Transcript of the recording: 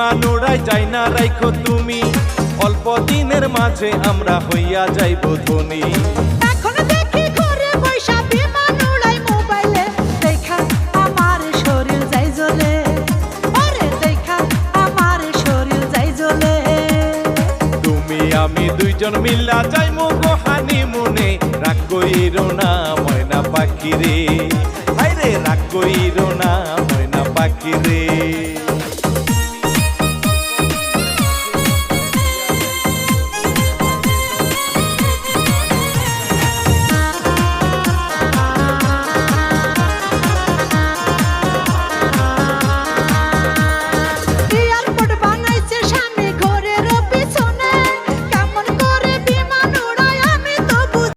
মাথায় চাই না রাইখো তুমি। অল্প দিনের মাঝে আমরা হইয়া যাইব ধনী। আমি দুইজন মিল্লা যাইমু গোহানি মনে রাগ কইরো না ময়না পাখি রে হাই রে রাগ কইরো